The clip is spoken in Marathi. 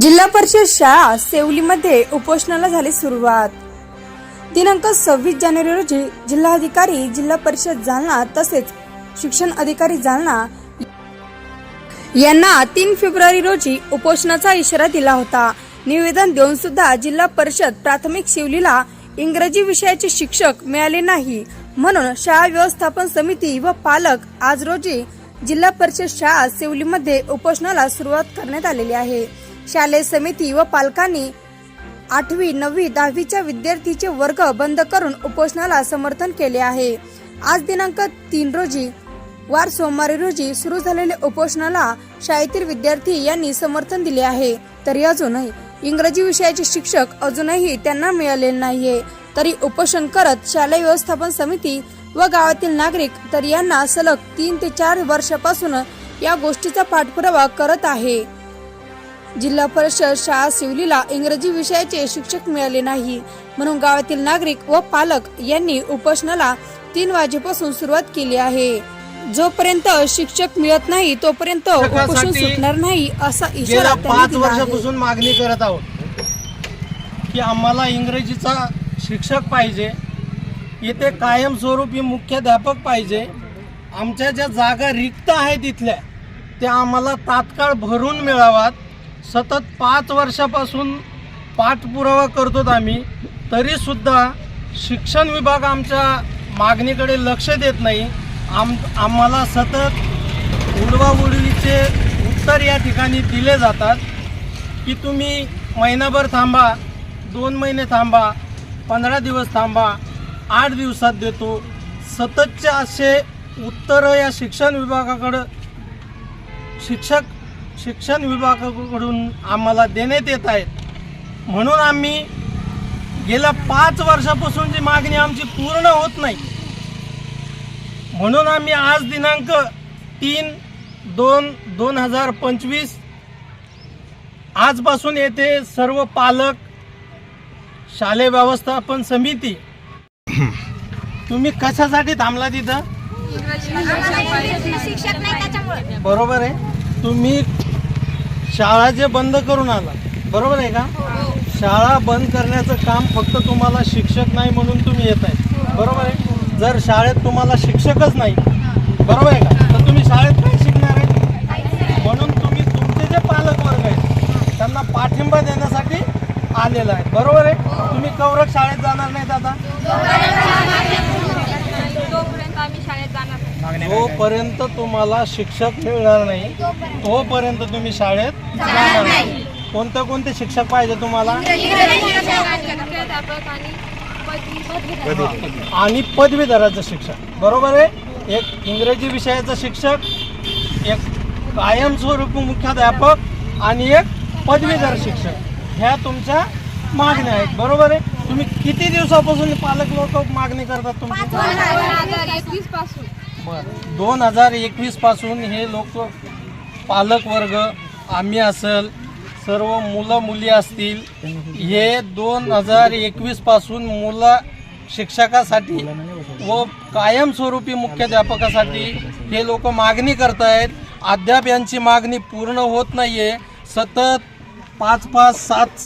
जिल्हा परिषद शाळा सेवलीमध्ये उपोषणाला झाली सुरुवात. दिनांक सव्वीस जानेवारी रोजी जिल्हाधिकारी जिल्हा परिषद जालना तसेच शिक्षण अधिकारी जालना यांना तीन फेब्रुवारी रोजी उपोषणाचा इशारा दिला होता. निवेदन देऊन सुद्धा जिल्हा परिषद प्राथमिक शिवलीला इंग्रजी विषयाचे शिक्षक मिळाले नाही. म्हणून शाळा व्यवस्थापन समिती व पालक आज रोजी जिल्हा परिषद शाळा सेवलीमध्ये उपोषणाला सुरुवात करण्यात आलेली आहे. शालेय समिती व पालकांनी आठवी नववी दहावीच्या विद्यार्थीचे वर्ग बंद करून उपोषणाला समर्थन केले आहे. आज दिनांक तीन रोजी वार सोमवारी रोजी सुरू झालेल्या उपोषणाला शाळेतील विद्यार्थी यांनी समर्थन दिले आहे. तरी अजूनही इंग्रजी विषयाचे शिक्षक अजूनही त्यांना मिळालेले नाहीये. तरी उपोषण करत शालेय व्यवस्थापन समिती व गावातील नागरिक तर यांना सलग तीन ते चार वर्षापासून या गोष्टीचा पाठपुरावा करत आहे. जिल्हा परिषद शाळा शिवलीला इंग्रजी विषयाचे शिक्षक मिळाले नाही. म्हणून गावातील नागरिक व पालक यांनी उपोषणाला तीन वाजेपासून सुरुवात केली आहे. जोपर्यंत शिक्षक मिळत नाही तोपर्यंत उपोषण सुटणार नाही असा इशारा त्यांनी पाच दिला आहे. वर्षापासून मागणी करत आहोत की आम्हाला इंग्रजीचा शिक्षक पाहिजे इथे कायमस्वरूपी मुख्याध्यापक पाहिजे. आमच्या ज्या जागा रिक्त आहेत इथल्या त्या आम्हाला तात्काळ भरून मिळावात सतत पाच वर्षापासून पाठपुरावा करतो आम्ही. तरीसुद्धा शिक्षण विभाग आमच्या मागणीकडे लक्ष देत नाही. आम आम्हाला सतत उडवाउडवीचे उत्तर या ठिकाणी दिले जातात. की तुम्ही महिनाभर थांबा दोन महिने थांबा पंधरा दिवस थांबा आठ दिवसात देतो. सततचे असे उत्तरं या शिक्षण विभागाकडं शिक्षक शिक्षण विभागाकडून आम्हाला देण्यात येत आहेत. म्हणून आम्ही गेल्या पाच वर्षापासून जी मागणी आमची पूर्ण होत नाही म्हणून आम्ही आज दिनांक तीन दोन दोन हजार पंचवीस आजपासून येथे सर्व पालक शालेय व्यवस्थापन समिती तुम्ही कशासाठी थांबला तिथं? शिक्षक नाही त्याच्यामुळे. बरोबर आहे. तुम्ही शाळा जे बंद करून आला. बरोबर आहे का? शाळा बंद करण्याचं काम फक्त तुम्हाला शिक्षक नाही म्हणून तुम्ही येत आहे. बरोबर आहे? जर शाळेत तुम्हाला शिक्षकच नाही बरोबर आहे का? तर तुम्ही शाळेत काय शिकणार आहे? म्हणून तुम्ही तुमचे जे पालक वर्ग आहेत त्यांना पाठिंबा देण्यासाठी आलेला आहे. बरोबर आहे? तुम्ही कौरक शाळेत जाणार नाहीत आता तोपर्यंत आम्ही शाळेत जोपर्यंत तुम्हाला शिक्षक मिळणार नाही तोपर्यंत तुम्ही शाळेत जाणार नाही. कोणते कोणते शिक्षक पाहिजे तुम्हाला. आणि पदवीधराचं शिक्षक. बरोबर आहे? एक इंग्रजी विषयाचं शिक्षक एक कायमस्वरूपी मुख्याध्यापक आणि एक पदवीधर शिक्षक. ह्या तुमच्या मागण्या आहेत. बरोबर आहे? तुम्ही किती दिवसापासून पालक लोक मागणी करतात तुमची? दोन हजार एकवीसपासून हे लोक पालक वर्ग आम्ही असेल सर्व मुलं मुली असतील हे दोन हजार एकवीसपासून मुलं शिक्षकासाठी व कायमस्वरूपी मुख्याध्यापकासाठी हे लोक मागणी करतायत. अद्याप यांची मागणी पूर्ण होत नाही आहे सतत पाच पाच सात